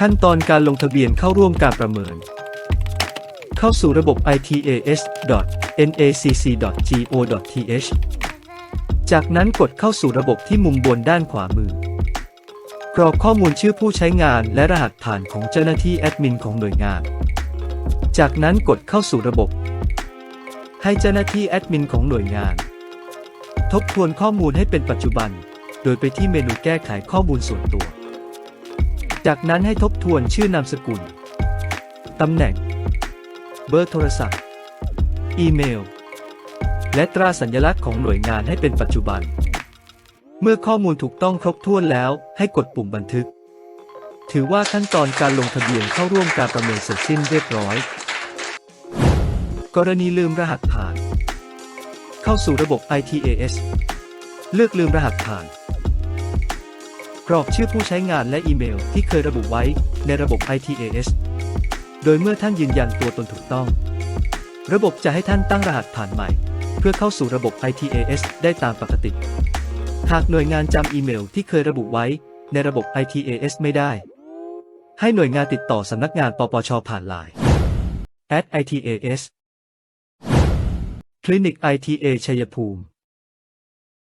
ขั้นตอนการลงทะเบียนเข้าร่วมการประเมิน เข้าสู่ระบบ itas.nacc.go.th จากนั้นกดเข้าสู่ระบบที่มุมบนด้านขวามือกรอกข้อมูลชื่อผู้ใช้งานและรหัสผ่านของเจ้าหน้าที่แอดมินของหน่วยงาน จากนั้นกดเข้าสู่ระบบ ให้เจ้าหน้าที่แอดมินของหน่วยงาน ทบทวนข้อมูลให้เป็นปัจจุบัน โดยไปที่เมนูแก้ไขข้อมูลส่วนตัว จากนั้นให้ทบทวนชื่อนามสกุล ตำแหน่ง เบอร์โทรศัพท์ อีเมล และตราสัญลักษณ์ของหน่วยงานให้เป็นปัจจุบัน เมื่อข้อมูลถูกต้องครบถ้วนแล้ว ให้กดปุ่มบันทึก ถือว่าขั้นตอนการลงทะเบียนเข้าร่วมการประเมินเสร็จสิ้นเรียบร้อย กรณีลืมรหัสผ่าน เข้าสู่ระบบ ITAS เลือกลืมรหัสผ่าน กรอกชื่อผู้ใช้งานและอีเมลที่เคยระบุไว้ในระบบ ITAS โดยเมื่อท่านยืนยันตัวตนถูกต้อง ระบบจะให้ท่านตั้งรหัสผ่านใหม่ เพื่อเข้าสู่ระบบ ITAS ได้ตามปกติ หากหน่วยงานจำอีเมลที่เคยระบุไว้ในระบบ ITAS ไม่ได้ ให้หน่วยงานติดต่อสำนักงานปปชผ่านไลน์ at ITAS คลินิก ITA ชัยภูมิ